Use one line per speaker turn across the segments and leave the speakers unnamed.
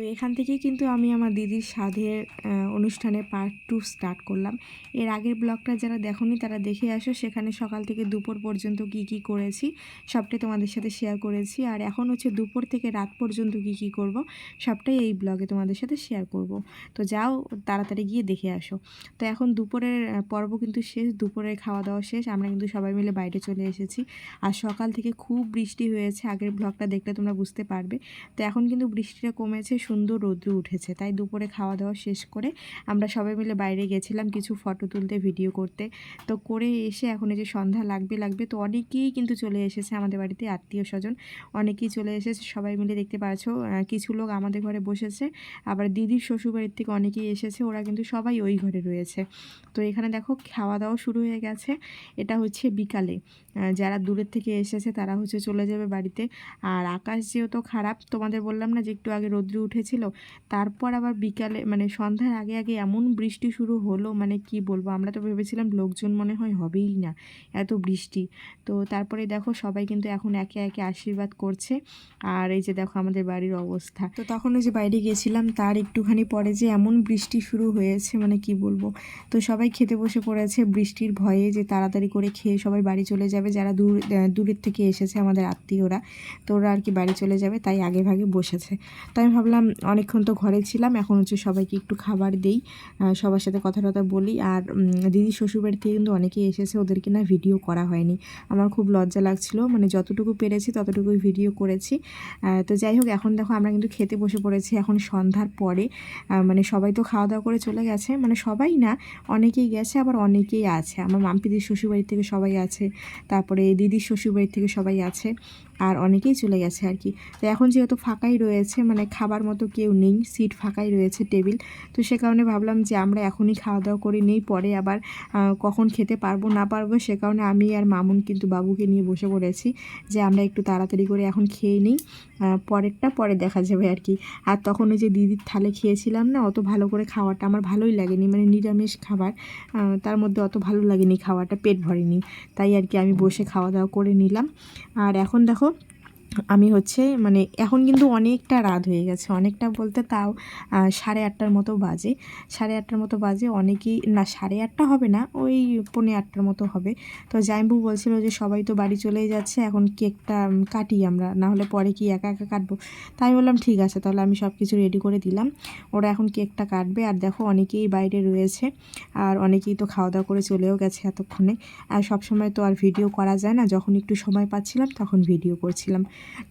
তো এখান থেকেই কিন্তু আমি আমার দিদির সাধের অনুষ্ঠানে পার্ট টু স্টার্ট করলাম। এর আগের ব্লগটা যারা দেখোনি, তারা দেখে আসো, সেখানে সকাল থেকে দুপুর পর্যন্ত কি কি করেছি, সবটাই তোমাদের সাথে শেয়ার করেছি। আর এখন হচ্ছে দুপুর থেকে রাত পর্যন্ত কি কি করব, সবটাই এই ব্লগে তোমাদের সাথে শেয়ার করব। তো যাও, তাড়াতাড়ি গিয়ে দেখে আসো। তো এখন দুপুরের পর্ব কিন্তু শেষ, দুপুরের খাওয়া দাওয়া শেষ। আমরা কিন্তু সবাই মিলে বাইরে চলে এসেছি। আর সকাল থেকে খুব বৃষ্টি হয়েছে, আগের ব্লগটা দেখলে তোমরা বুঝতে পারবে। তো এখন কিন্তু বৃষ্টিটা কমেছে সুন্দর রৌদ্র উঠেছে, তাই দুপুরে খাওয়া দাওয়া শেষ করে আমরা সবাই মিলে বাইরে গেছিলাম কিছু ফটো তুলতে, ভিডিও করতে। তো করে এসে এখন এই যে সন্ধ্যা লাগবে লাগবে, তো অনেকেই কিন্তু চলে এসেছে আমাদের বাড়িতে আত্মীয় স্বজন অনেকেই চলে এসেছে, সবাই মিলে দেখতে পাচ্ছ কিছু লোক আমাদের ঘরে বসেছে, আবার দিদির শ্বশুরবাড়ির থেকে অনেকেই এসেছে, ওরা কিন্তু সবাই ওই ঘরে রয়েছে। তো এখানে দেখো খাওয়া দাওয়া শুরু হয়ে গেছে, এটা হচ্ছে বিকালে। যারা দূরের থেকে এসেছে তারা হচ্ছে চলে যাবে বাড়িতে। আর আকাশ যেহেতু খারাপ, তোমাদের বললাম না যে একটু আগে রৌদ্র উঠেছিল তারপর আবার বিকালে মানে সন্ধ্যার আগে আগে এমন বৃষ্টি শুরু হলো মানে কি বলব, আমরা তো ভেবেছিলাম লোকজন মনে হয় হবেই না, এত বৃষ্টি। তো তারপরে দেখো সবাই কিন্তু এখন একে একে আশীর্বাদ করছে, আর এই যে দেখো আমাদের বাড়ির অবস্থা। তো তখন ওই যে বাইরে গেছিলাম তার একটুখানি পরে যে এমন বৃষ্টি শুরু হয়েছে মানে কি বলব। তো সবাই খেতে বসে পড়েছে, বৃষ্টির ভয়ে যে তাড়াতাড়ি করে খেয়ে সবাই বাড়ি চলে যাবে, যারা দূর দূরের থেকে এসেছে আমাদের আত্মীয়রা, তো ওরা আর কি বাড়ি চলে যাবে, তাই আগে ভাগে বসেছে। তাই ভাবলাম অনেকক্ষণ তো ঘরে ছিলাম, এখন হচ্ছে সবাইকে একটু খাবার দেই সবার সাথে কথা টথা বলি। আর দিদি শ্বশুরবাড়ি থেকে কিন্তু অনেকেই এসেছে, ওদেরকে না ভিডিও করা হয়নি। আমার খুব লজ্জা লাগছিল মানে যতটুকু পেরেছি ততটুকুই ভিডিও করেছি। তো যাই হোক, এখন দেখো আমরা কিন্তু খেতে বসে পড়েছি, এখন সন্ধ্যার পরে। মানে সবাই তো খাওয়া দাওয়া করে চলে গেছে মানে সবাই না, অনেকেই গেছে, আবার অনেকেই আছে। আমার মাম্পিদির শ্বশুরবাড়ি থেকে সবাই আছে, তারপরে দিদির শ্বশুরবাড়ি থেকে সবাই আছে। আর অনেকেই চলে গেছে আর কি। তো এখন যেহেতু ফাঁকাই রয়েছে মানে খাবার মতো কেউ নেই, সিট ফাঁকাই রয়েছে, টেবিল, তো সে কারণে ভাবলাম যে আমরা এখনই খাওয়া দাওয়া করে নেই, পরে আবার কখন খেতে পারব, না পারব, সে কারণে আমি আর মামুন কিন্তু বাবুকে নিয়ে বসে পড়েছি যে আমরা একটু তাড়াতাড়ি করে এখন খেয়ে নিই পরেরটা পরে দেখা যাবে আর কি। আর তখন ওই যে দিদির থালে খেয়েছিলাম না, অত ভালো করে খাওয়াটা আমার ভালোই লাগেনি মানে নিরামিষ খাবার তার মধ্যে অত ভালো লাগেনি খাওয়াটা, পেট ভরেনি, তাই আর কি আমি বসে খাওয়া দাওয়া করে নিলাম। আর এখন দেখো Paulo আমি হচ্ছে মানে এখন কিন্তু অনেকটা রাত হয়ে গেছে। অনেকটা বলতে তাও সাড়ে আটটার মতো বাজে। সাড়ে আটটার মতো বাজে, অনেকেই, না সাড়ে আটটা হবে না, ওই পৌনে আটটার মতো হবে। তো জাইম্বু বলছিল যে সবাই তো বাড়ি চলেই যাচ্ছে, এখন কেকটা কাটি আমরা, না হলে পরে কি একা একা কাটবো? তাই বললাম, ঠিক আছে, তাহলে আমি সব কিছু রেডি করে দিলাম। ওরা এখন কেকটা কাটবে। আর দেখো অনেকেই বাইরে রয়েছে, আর অনেকেই তো খাওয়া দাওয়া করে চলেও গেছে এতক্ষণে। আর সব সময় তো আর ভিডিও করা যায় না, যখন একটু সময় পাচ্ছিলাম, তখন ভিডিও করছিলাম।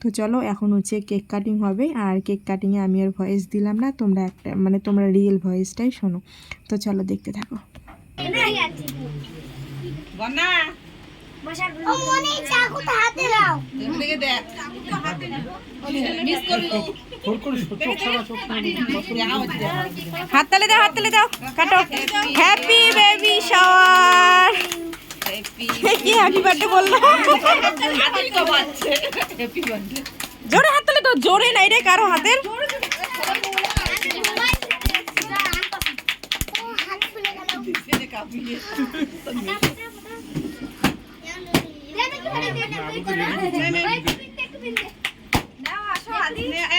তো চলো এখন হচ্ছে কেক কাটিং হবে। আর কেক কাটিংয়ে আমি আর ভয়েস দিলাম না তোমরা একটা মানে তোমরা রিয়েল ভয়েসটাই শোনো। তো চলো দেখতে থাকো।
বন্যা!
ও মনে চাকুটা হাতে দাও
এদিকে দেখ। মিস করল
হাত তালে দাও হাত তালে দাও। কাটো। হ্যাপি বেবি শাওয়ার কি হ্যাপি বার্থডে জোরে হাত তালে তো জোরে নাই রে কারও হাতের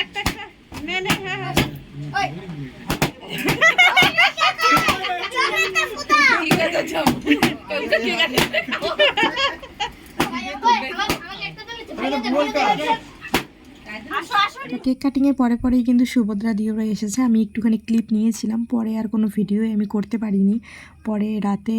একটা নে নে হ্যাঁ হ্যাঁ ঠিক আছে যাও ঠিক আছে।
কেক কাটিংয়ের পরে পরেই কিন্তু সুভদ্রা দিওরা এসেছে। আমি একটুখানি ক্লিপ নিয়েছিলাম, পরে আর কোনো ভিডিও আমি করতে পারিনি। পরে রাতে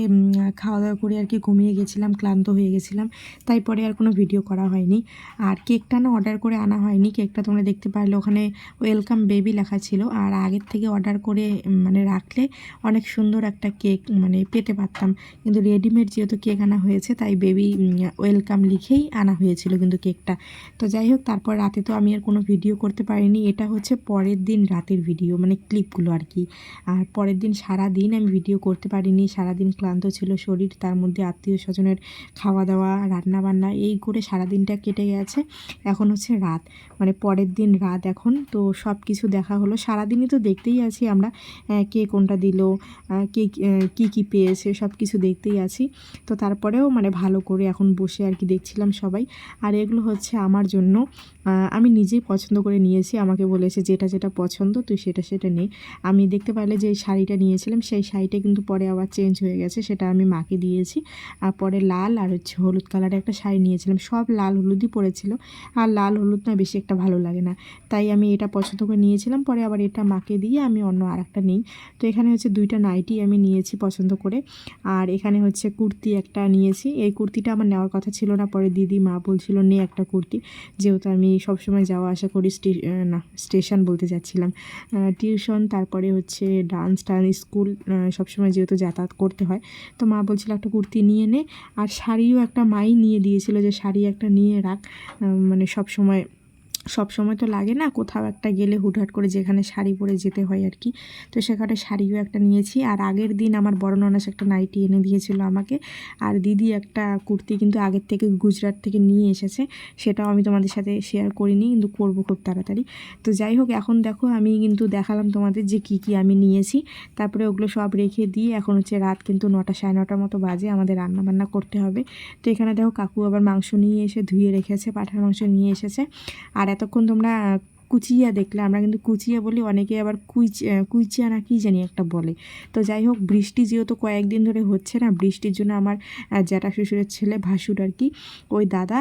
খাওয়া দাওয়া করে আর কি ঘুমিয়ে গেছিলাম, ক্লান্ত হয়ে গেছিলাম। তাই পরে আর কোনো ভিডিও করা হয়নি। আর কেকটা না অর্ডার করে আনা হয়নি। কেকটা তোমরা দেখতে পারলে ওখানে ওয়েলকাম বেবি লেখা ছিল। আর আগের থেকে অর্ডার করে মানে রাখলে অনেক সুন্দর একটা কেক মানে পেতে পারতাম। কিন্তু রেডিমেড যেহেতু কেক আনা হয়েছে, তাই বেবি ওয়েলকাম লিখেই আনা হয়েছিল কিন্তু কেকটা তো যাই হোক, তারপর রাতে তো আমি আর কোনো ভিডিও করতে পারিনি। এটা হচ্ছে পরের দিন রাতের ভিডিও মানে ক্লিপগুলো আর কি। আর পরের দিন সারা দিন আমি ভিডিও করতে পারিনি। সারাদিন ক্লান্ত ছিল শরীর, তার মধ্যে আত্মীয় স্বজনের খাওয়া দাওয়া রান্না বান্না এই করে সারা দিনটা কেটে গেছে। এখন হচ্ছে রাত মানে পরের দিন রাত এখন। তো সব কিছু দেখা হলো। সারাদিনই তো দেখতেই আছি আমরা কে কোনটা দিল কে কী কী পেয়েছে সব কিছু দেখতেই আছি। তো তারপরেও মানে ভালো করে এখন বসে আর কি দেখছিলাম সবাই। আর এগুলো হচ্ছে আমার জন্য আমি নিজে নিজেই পছন্দ করে নিয়েছি। আমাকে বলেছে, যেটা যেটা পছন্দ, তুই সেটা সেটা নে। আমি দেখতে পারলে যে শাড়িটা নিয়েছিলাম, সেই শাড়িটা কিন্তু পরে আবার চেঞ্জ হয়ে গেছে, সেটা আমি মাকে দিয়েছি। আর পরে লাল আর হচ্ছে হলুদ কালারের একটা শাড়ি নিয়েছিলাম। সব লাল হলুদই পরেছিল। আর লাল হলুদ না বেশি একটা ভালো লাগে না। তাই আমি এটা পছন্দ করে নিয়েছিলাম, পরে আবার এটা মাকে দিয়ে আমি অন্য আর একটা নিই। তো এখানে হচ্ছে দুইটা নাইটি আমি নিয়েছি পছন্দ করে। আর এখানে হচ্ছে কুর্তি একটা নিয়েছি। এই কুর্তিটা আমার নেওয়ার কথা ছিল না। পরে দিদি, মা বলছিল, নে একটা কুর্তি। যেহেতু আমি সবসময় যাওয়া আসা করি না, স্টেশন বলতে যাচ্ছিলাম। টিউশন, তারপরে হচ্ছে ডান্স টান্স স্কুল সবসময় যেহেতু যাতায়াত করতে হয়। তো মা বলছিল একটা কুর্তি নিয়ে নে, আর শাড়িও একটা মাই নিয়ে দিয়েছিল যে শাড়ি একটা নিয়ে রাখ। মানে সব সময় সব সময় তো লাগে না কোথাও একটা গেলে হুটহাট করে যেখানে শাড়ি পরে যেতে হয় আর কি। তো সেখানে শাড়িও একটা নিয়েছি আর আগের দিন আমার বড় ননাস একটা নাইটি এনে দিয়েছিল আমাকে আর দিদি একটা কুর্তি কিন্তু আগের থেকে গুজরাট থেকে নিয়ে এসেছে, সেটাও আমি তোমাদের সাথে শেয়ার করিনি কিন্তু করব খুব তাড়াতাড়ি। তো যাই হোক, এখন দেখো আমি কিন্তু দেখালাম তোমাদের যে কি কি আমি নিয়েছি, তারপরে ওগুলো সব রেখে দিয়ে এখন হচ্ছে রাত কিন্তু নটা সাড়ে নটার মতো বাজে, আমাদের রান্না বান্না করতে হবে। তো এখানে দেখো কাকু আবার মাংস নিয়ে এসে ধুয়ে রেখেছে, পাঠার মাংস নিয়ে এসেছে। আর এতক্ষণ তোমরা আহ, কুচিয়া দেখলে, আমরা কিন্তু কুচিয়া বলি, অনেকে আবার কুইচ কুইচিয়া না কি জানি একটা বলে। তো যাই হোক, বৃষ্টি যেহেতু কয়েকদিন ধরে হচ্ছে না, বৃষ্টির জন্য আমার জ্যাঠা শ্বশুরের ছেলে ভাসুর আর কি, ওই দাদা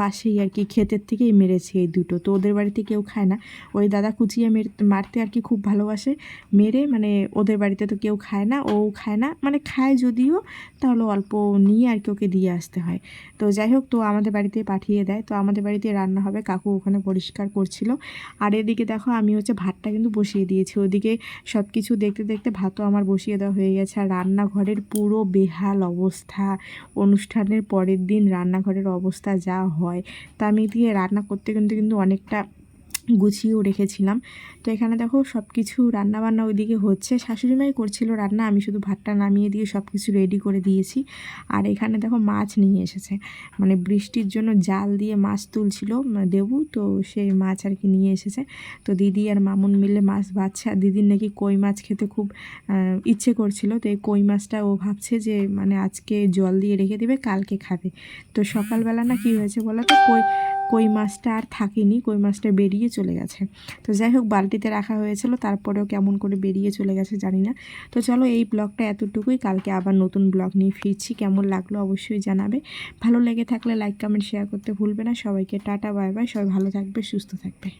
পাশেই আর কি ক্ষেতের থেকেই মেরেছে এই দুটো। তো ওদের বাড়িতে কেউ খায় না। ওই দাদা কুচিয়া মের, মারতে আর কি খুব ভালোবাসে। মেরে মানে ওদের বাড়িতে তো কেউ খায় না, ও খায় না। মানে খায় যদিও, তাহলে অল্প নিয়ে আর কি ওকে দিয়ে আসতে হয়। তো যাই হোক, তো আমাদের বাড়িতে পাঠিয়ে দেয়। তো আমাদের বাড়িতে রান্না হবে। কাকু ওখানে পরিষ্কার করছিল। আর এদিকে দেখো আমি হচ্ছে ভাতটা কিন্তু বসিয়ে দিয়েছি। ওদিকে সব কিছু দেখতে দেখতে ভাতও আমার বসিয়ে দেওয়া হয়ে গেছে। আর রান্নাঘরের পুরো বেহাল অবস্থা। অনুষ্ঠানের পরের দিন রান্নাঘরের অবস্থা যা হয়, তা আমি দিয়ে রান্না করতে কিন্তু কিন্তু অনেকটা গুছিয়েও রেখেছিলাম। তো এখানে দেখো সব কিছু রান্নাবান্না ওইদিকে হচ্ছে। শাশুড়িমাই করছিল রান্না, আমি শুধু ভাতটা নামিয়ে দিয়ে সব কিছু রেডি করে দিয়েছি। আর এখানে দেখো মাছ নিয়ে এসেছে। মানে বৃষ্টির জন্য জাল দিয়ে মাছ তুলছিল দেবু, তো সেই মাছ আর কি নিয়ে এসেছে। তো দিদি আর মামুন মিলে মাছ বাচ্ছে। আর দিদির নাকি কই মাছ খেতে খুব ইচ্ছে করছিল। তো এই কই মাছটা ও ভাবছে যে মানে আজকে জল দিয়ে রেখে দেবে, কালকে খাবে। তো সকালবেলা না কি হয়েছে বলো তো কই কই মাছটা আর থাকেনি, কই মাছটা বেরিয়ে চলে গেছে। তো যাই হোক, বালতিতে রাখা হয়েছিল, তারপরেও কেমন করে বেরিয়ে চলে গেছে জানি না। তো চলো এই ব্লগটা এতটুকুই, কালকে আবার নতুন ব্লগ নিয়ে ফিরছি, কেমন লাগল অবশ্যই জানাবে। ভালো লেগে থাকলে লাইক, কমেন্ট শেয়ার করতে ভুলবে না। সবাইকে টাটা, বাই বাই, সবাই ভালো থাকবে, সুস্থ থাকবে।